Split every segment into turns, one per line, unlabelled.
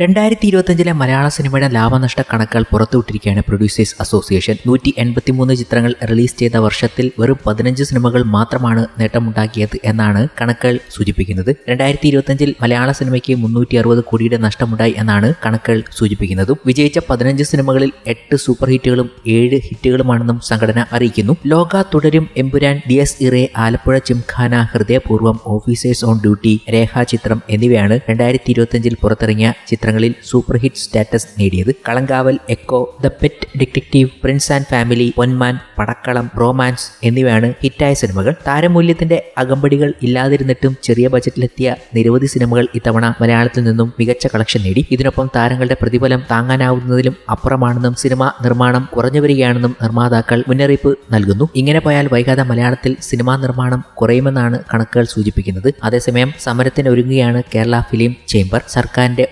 രണ്ടായിരത്തി ഇരുപത്തഞ്ചിലെ മലയാള സിനിമയുടെ ലാഭനഷ്ട കണക്കുകൾ പുറത്തുവിട്ടിരിക്കുകയാണ് പ്രൊഡ്യൂസേഴ്സ് അസോസിയേഷൻ നൂറ്റി എൺപത്തിമൂന്ന് ചിത്രങ്ങൾ റിലീസ് ചെയ്ത വർഷത്തിൽ വെറും പതിനഞ്ച് സിനിമകൾ മാത്രമാണ് നേട്ടമുണ്ടാക്കിയത് എന്നാണ് കണക്കുകൾ സൂചിപ്പിക്കുന്നത്. രണ്ടായിരത്തി ഇരുപത്തഞ്ചിൽ മലയാള സിനിമയ്ക്ക് മുന്നൂറ്റി അറുപത് കോടിയുടെ നഷ്ടമുണ്ടായി എന്നാണ് കണക്കുകൾ സൂചിപ്പിക്കുന്നതും. വിജയിച്ച പതിനഞ്ച് സിനിമകളിൽ എട്ട് സൂപ്പർ ഹിറ്റുകളും ഏഴ് ഹിറ്റുകളുമാണെന്നും സംഘടന അറിയിക്കുന്നു. ലോക തുടരും എമ്പുരാൻ എസ് ഇറേ Alappuzha gymkhana Hridayapoorvam officers on duty Rekha Chithram എന്നിവയാണ് രണ്ടായിരത്തി ഇരുപത്തിയഞ്ചിൽ പുറത്തിറങ്ങിയ ചിത്രങ്ങളിൽ സൂപ്പർ ഹിറ്റ് സ്റ്റാറ്റസ് നേടിയത് Kalamkaval echo the pet detective prince and family Ponman Padakkalam romance എന്നിവയാണ് ഹിറ്റായ സിനിമകൾ. താരമൂല്യത്തിന്റെ അകമ്പടികൾ ഇല്ലാതിരുന്നിട്ടും ചെറിയ ബജറ്റിലെത്തിയ നിരവധി സിനിമകൾ ഇത്തവണ മലയാളത്തിൽ നിന്നും മികച്ച കളക്ഷൻ നേടി. ഇതിനൊപ്പം താരങ്ങളുടെ പ്രതിഫലം താങ്ങാനാവുന്നതിലും അപ്പുറമാണെന്നും സിനിമ നിർമ്മാണം കുറഞ്ഞു വരികയാണെന്നും നിർമ്മാതാക്കൾ മുന്നറിയിപ്പ് നൽകുന്നു. ഇങ്ങനെ പോയാൽ വൈകാതെ മലയാളത്തിൽ സിനിമാ നിർമ്മാണം കുറയുമെന്നാണ് കണക്കുകൾ സൂചിപ്പിക്കുന്നത്. അതേസമയം സമരത്തിന് ഒരുങ്ങുകയാണ് കേരള ഫിലിം ചേംബർ. സർക്കാരിന്റെ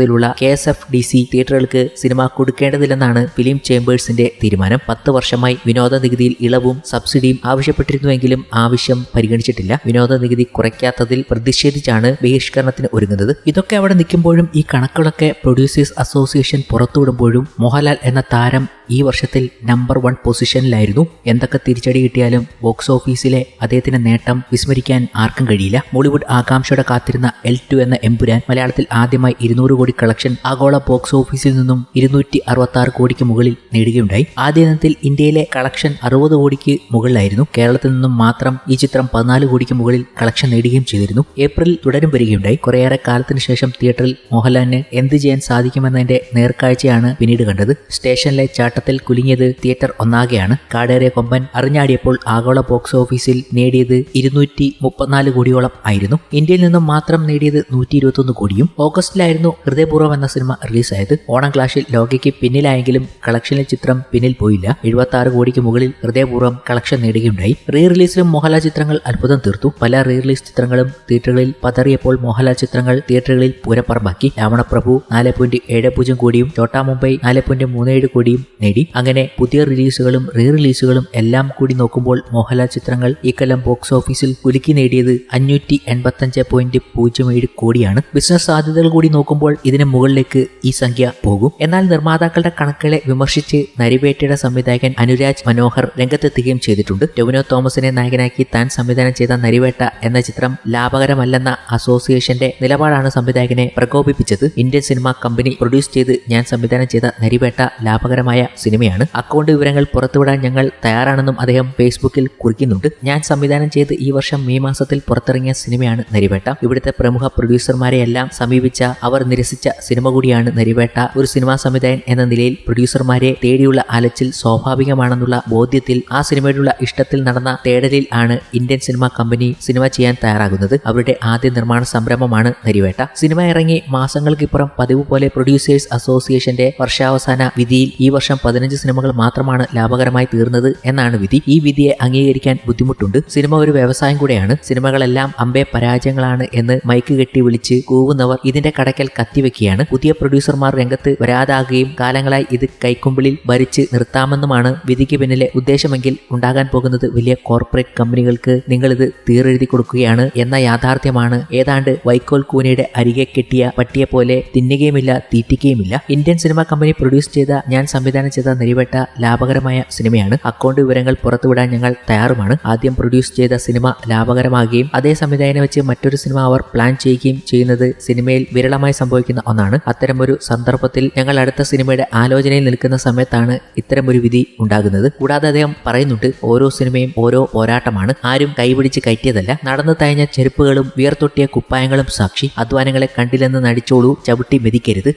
ഉടമസ്ഥതയിലുള്ള K S F D C തിയേറ്ററുകൾക്ക് cinema കൊടുക്കേണ്ടതില്ലെന്നാണ് ഫിലിം ചേംബേഴ്സിന്റെ തീരുമാനം. പത്ത് വർഷമായി വിനോദ നികുതിയിൽ ഇളവും സബ്സിഡിയും ആവശ്യപ്പെട്ടിരുന്നുവെങ്കിലും ആവശ്യം പരിഗണിച്ചിട്ടില്ല. വിനോദ നികുതി കുറയ്ക്കാത്തതിൽ പ്രതിഷേധിച്ചാണ് ബഹിഷ്കരണത്തിന് ഒരുങ്ങുന്നത്. ഇതൊക്കെ അവിടെ നിൽക്കുമ്പോഴും ഈ കണക്കുകളൊക്കെ പ്രൊഡ്യൂസേഴ്സ് അസോസിയേഷൻ പുറത്തുവിടുമ്പോഴും മോഹൻലാൽ എന്ന താരം ഈ വർഷത്തിൽ നമ്പർ വൺ പൊസിഷനിലായിരുന്നു. എന്തൊക്കെ തിരിച്ചടി കിട്ടിയാലും ബോക്സ് ഓഫീസിലെ അദ്ദേഹത്തിന്റെ നേട്ടം വിസ്മരിക്കാൻ ആർക്കും കഴിയില്ല. ബോളിവുഡ് ആകാംക്ഷയുടെ കാത്തിരുന്ന എൽ ടു എന്ന എമ്പുരാൻ മലയാളത്തിൽ ആദ്യമായി ഇരുന്നൂറ് കോടി കളക്ഷൻ ആഗോള ബോക്സ് ഓഫീസിൽ നിന്നും ഇരുന്നൂറ്റി അറുപത്തി കോടിക്ക് മുകളിൽ നേടുകയുണ്ടായി. ആദ്യ ദിനത്തിൽ ഇന്ത്യയിലെ കളക്ഷൻ അറുപത് കോടിക്ക് മുകളിലായിരുന്നു. കേരളത്തിൽ നിന്നും മാത്രം ഈ ചിത്രം പതിനാല് കോടിക്ക് മുകളിൽ കളക്ഷൻ നേടുകയും ചെയ്തിരുന്നു. ഏപ്രിൽ തുടരും വരികയുണ്ടായി. കുറേയേറെ കാലത്തിന് ശേഷം തിയേറ്ററിൽ മോഹൻലാലിന് എന്ത് ചെയ്യാൻ സാധിക്കുമെന്നതിന്റെ നേർക്കാഴ്ചയാണ് പിന്നീട് കണ്ടത്. സ്റ്റേഷനിലെ ചാട്ടത്തിൽ കുലുങ്ങിയത് തിയേറ്റർ ഒന്നാകെയാണ്. കാടേറിയ കൊമ്പൻ അറിഞ്ഞാടിയപ്പോൾ ആഗോള ബോക്സ് ഓഫീസിൽ നേടിയത് ഇരുന്നൂറ്റി മുപ്പത്തിനാല് കോടിയോളം ആയിരുന്നു. ഇന്ത്യയിൽ നിന്നും മാത്രം നേടിയത് നൂറ്റി ഇരുപത്തൊന്ന് കോടിയും. ഓഗസ്റ്റിലായിരുന്നു ഹൃദയപൂർവം എന്ന സിനിമ റിലീസായത് ഓണം ക്ലാഷിൽ ലോകയ്ക്ക് പിന്നിലായെങ്കിലും കളക്ഷനിൽ ചിത്രം പിന്നിൽ പോയില്ല. എഴുപത്തി ആറ് കോടിക്ക് മുകളിൽ ഹൃദയപൂർവം കളക്ഷൻ നേടുകയുണ്ടായി. റീ റിലീസിലും മോഹൻലാൽ ചിത്രങ്ങൾ അത്ഭുതം തീർത്തു. പല റീ റിലീസ് ചിത്രങ്ങളും തിയേറ്ററുകളിൽ പതറിയപ്പോൾ മോഹൻലാൽ ചിത്രങ്ങൾ തിയേറ്ററുകളിൽ പൂരപ്പറമ്പാക്കി. രാവണപ്രഭു നാല് പോയിന്റ് ഏഴ് പൂജ്യം കോടിയും ചോട്ടാ മുംബൈ നാല് പോയിന്റ് മൂന്ന് ഏഴ് കോടിയും നേടി. അങ്ങനെ പുതിയ റിലീസുകളും റീ റിലീസുകളും എല്ലാം കൂടി നോക്കുമ്പോൾ മോഹൻലാൽ ചിത്രങ്ങൾ ഇക്കൊല്ലം ബോക്സ് ഓഫീസിൽ കുലുക്കി നേടിയത് അഞ്ഞൂറ്റി എൺപത്തഞ്ച് പോയിന്റ് പൂജ്യം ഏഴ് കോടിയാണ്. ബിസിനസ് സാധ്യതകൾ കൂടി നോക്കുമ്പോൾ ഇതിന് മുകളിലേക്ക് ഈ സംഖ്യ പോകും. എന്നാൽ നിർമ്മാതാക്കളുടെ കണക്കുകളെ വിമർശിച്ച് നരിവേട്ടയുടെ സംവിധായകൻ അനുരാജ് മനോഹർ രംഗത്തെത്തുകയും ചെയ്തിട്ടുണ്ട്. ടൊവിനോ തോമസിനെ നായകനാക്കി താൻ സംവിധാനം ചെയ്ത നരിവേട്ട എന്ന ചിത്രം ലാഭകരമല്ലെന്ന അസോസിയേഷന്റെ നിലപാടാണ് സംവിധായകനെ പ്രകോപിപ്പിച്ചത്. ഇന്ത്യൻ സിനിമാ കമ്പനി പ്രൊഡ്യൂസ് ചെയ്ത് ഞാൻ സംവിധാനം ചെയ്ത നരിവേട്ട ലാഭകരമായ സിനിമയാണ്. അക്കൗണ്ട് വിവരങ്ങൾ പുറത്തുവിടാൻ ഞങ്ങൾ തയ്യാറാണെന്നും അദ്ദേഹം ഫേസ്ബുക്കിൽ കുറിക്കുന്നുണ്ട്. ഞാൻ സംവിധാനം ചെയ്ത് ഈ വർഷം മെയ് മാസത്തിൽ പുറത്തിറങ്ങിയ സിനിമയാണ് നരിവേട്ട. ഇവിടുത്തെ പ്രമുഖ പ്രൊഡ്യൂസർമാരെയെല്ലാം സമീപിച്ച അവർ നിരസിച്ച സിനിമ കൂടിയാണ് നരിവേട്ട. ഒരു സിനിമാ സംവിധായകൻ എന്ന നിലയിൽ പ്രൊഡ്യൂസർമാരെ തേടിയുള്ള അലച്ചിൽ സ്വാഭാവികമാണെന്നുള്ള ബോധ്യത്തിൽ ആ സിനിമയോടുള്ള ഇഷ്ടത്തിൽ നടന്ന തേടലിൽ ആണ് ഇന്ത്യൻ സിനിമാ കമ്പനി സിനിമ ചെയ്യാൻ തയ്യാറാകുന്നത്. അവരുടെ ആദ്യ നിർമ്മാണ സംരംഭമാണ് നരിവേട്ട. സിനിമ ഇറങ്ങി മാസങ്ങൾക്കിപ്പുറം പതിവ് പോലെ പ്രൊഡ്യൂസേഴ്സ് അസോസിയേഷന്റെ വർഷാവസാന വിധിയിൽ ഈ വർഷം പതിനഞ്ച് സിനിമകൾ മാത്രമാണ് ലാഭകരമായി തീർന്നത് എന്നാണ് വിധി. ഈ വിധിയെ അംഗീകരിക്കാൻ ബുദ്ധിമുട്ടുണ്ട്. സിനിമ ഒരു വ്യവസായം കൂടെയാണ്. സിനിമകളെല്ലാം അമ്പേ പരാജയങ്ങളാണ് എന്ന് മൈക്ക് കെട്ടി വിളിച്ച് കൂവുന്നവർ ഇതിന്റെ കടക്കൽ കത്തിവെക്കുകയാണ് പുതിയ പ്രൊഡ്യൂസർമാർ രംഗത്ത് വരാതാകുകയും കാലങ്ങളായി ഇത് കൈക്കുമ്പിളിൽ ഭരിച്ച് നിർത്താമെന്നുമാണ് വിധിക്ക് പിന്നിലെ ഉദ്ദേശമെങ്കിൽ ഉണ്ടാകാൻ പോകുന്നത് വലിയ കോർപ്പറേറ്റ് കമ്പനികൾക്ക് നിങ്ങൾ ഇത് തീറെഴുതി കൊടുക്കുകയാണ് എന്ന യാഥാർത്ഥ്യമാണ്. ഏതാണ്ട് വൈക്കോൽ കൂനയുടെ അരികെ കെട്ടിയ പട്ടിയെ പോലെ തിന്നുകയുമില്ല തീറ്റിക്കുകയുമില്ല. ഇന്ത്യൻ സിനിമാ കമ്പനി പ്രൊഡ്യൂസ് ചെയ്ത ഞാൻ സംവിധാനം ചെയ്ത നിരവട്ട ലാഭകരമായ സിനിമയാണ്. അക്കൗണ്ട് വിവരങ്ങൾ പുറത്തുവിടാൻ ഞങ്ങൾ തയ്യാറുമാണ്. ആദ്യം പ്രൊഡ്യൂസ് ചെയ്ത സിനിമ ലാഭകരമാകുകയും അതേ സംവിധായകനെ വെച്ച് മറ്റൊരു സിനിമ അവർ പ്ലാൻ ചെയ്യുകയും ചെയ്യുന്നത് സിനിമയിൽ വിരളമായി സംഭവിക്കുന്ന. ഒന്നാണ്. അത്തരമൊരു സന്ദർഭത്തിൽ ഞങ്ങൾ അടുത്ത സിനിമയുടെ ആലോചനയിൽ നിൽക്കുന്ന സമയത്താണ് ഇത്തരം ഒരു വിധി ഉണ്ടാകുന്നത്. കൂടാതെ അദ്ദേഹം പറയുന്നുണ്ട് ഓരോ സിനിമയും ഓരോ പോരാട്ടമാണ്. ആരും കൈപിടിച്ച് കയറ്റിയതല്ല. നടന്നു തയഞ്ഞ ചെരുപ്പുകളും വിയർത്തൊട്ടിയ കുപ്പായങ്ങളും സാക്ഷി. അധ്വാനങ്ങളെ കണ്ടില്ലെന്ന് നടിച്ചോളൂ ചവിട്ടി മെതിക്കരുത്.